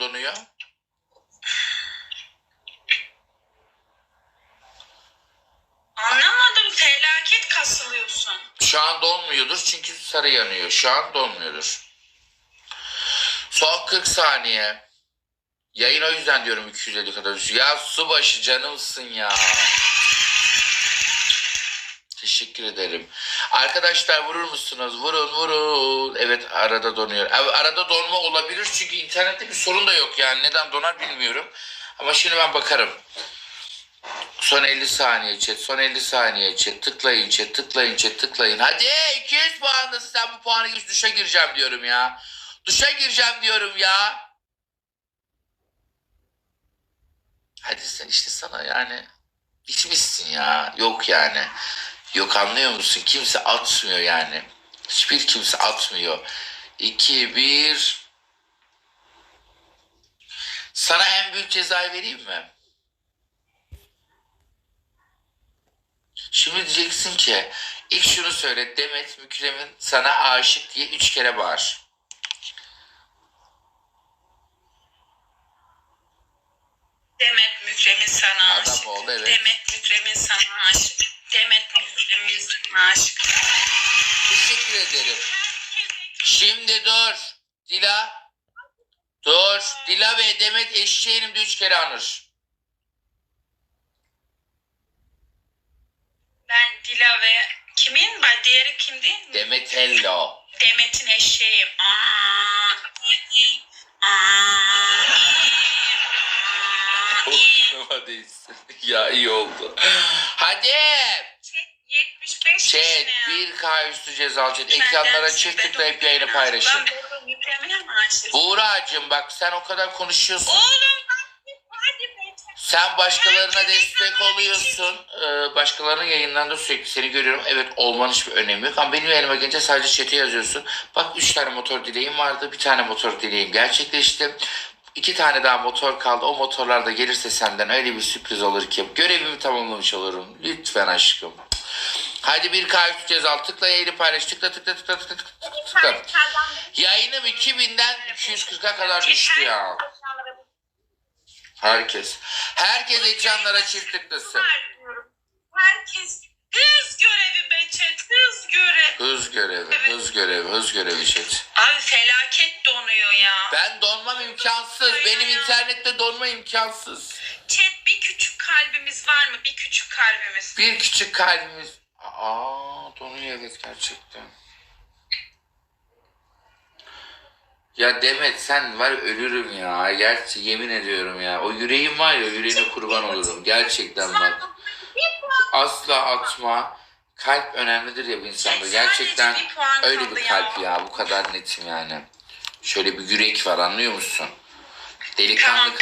donuyor? Anlamadım felaket kasılıyorsun. Şu an donmuyordur çünkü sarı yanıyor. Şu an donmuyordur. Son 40 saniye. Yayın o yüzden diyorum 250 kadar. Ya subaşı canımsın ya. Teşekkür ederim. Arkadaşlar vurur musunuz? Vurun vurun. Evet arada donuyor. Arada donma olabilir çünkü internette bir sorun da yok yani. Neden donar bilmiyorum. Ama şimdi ben bakarım. Son 50 saniye chat. Son 50 saniye chat. Tıklayın chat. Tıklayın chat. Tıklayın. Hadi 200 puandasın sen bu puanı geç. Duşa gireceğim diyorum ya. Duşa gireceğim diyorum ya. Hadi sen işte sana yani bitmişsin ya. Yok yani. Yok anlıyor musun? Kimse atmıyor yani. Hiçbir kimse atmıyor. 2, 1. Sana en büyük cezayı vereyim mi? Şimdi diyeceksin ki ilk şunu söyle Demet Mükrem'in sana aşık diye üç kere bağır. Demet Mükremin sana Adam aşık. oldu, evet. Demet Mükremin sana aşık. Aşık. Teşekkür ederim. Şimdi dur. Dila. Dur. Dila ve Demet eşeğinim de üç kere anır. Ben Dila ve kimin? Ben diğeri kimdi? Demet Hello. Demet'in eşeğim. Aa, iyi, aa, iyi, aa, iyi. ya iyi oldu. Hadi. Chat 75 Chat kişi ne ya? 1K üstü cezalı chat. Ekranlara çift tıklayıp yayını paylaşın. Buğra'cığım bak sen o kadar konuşuyorsun. Oğlum. Sen başkalarına destek oluyorsun. Ee, başkalarının yayınlarında sürekli seni görüyorum. Evet olmanın hiçbir önemi yok. Ama benim elime gelince sadece chat'e yazıyorsun. Bak üç tane motor dileğim vardı. Bir tane motor dileğim gerçekleşti. İki tane daha motor kaldı. O motorlar da gelirse senden öyle bir sürpriz olur ki. Görevimi tamamlamış olurum. Lütfen aşkım. Hadi bir k cezal. Tıkla yayını paylaş. Tıkla tıkla tıkla tıkla tıkla tıkla. Yayınım 2000'den 240'a kadar düştü ya. Herkes. Herkes ekranlara çift tıklasın. Herkes hız görevi be chat hız görevi. Hız görevi, hız görevi, hız görevi chat. Abi felaket donuyor ya. Ben donmam imkansız. Benim internette donma imkansız. Chat bir küçük kalbimiz var mı? Bir küçük kalbimiz. Bir küçük kalbimiz... Aa donuyor evet gerçekten. Ya Demet sen var ölürüm ya. Gerçi yemin ediyorum ya. O yüreğim var ya yüreğine kurban olurum. Gerçekten bak. Asla atma. Kalp önemlidir ya bir insanda. Gerçekten öyle bir kalp ya. Bu kadar netim yani. Şöyle bir yürek var anlıyor musun? Delikanlı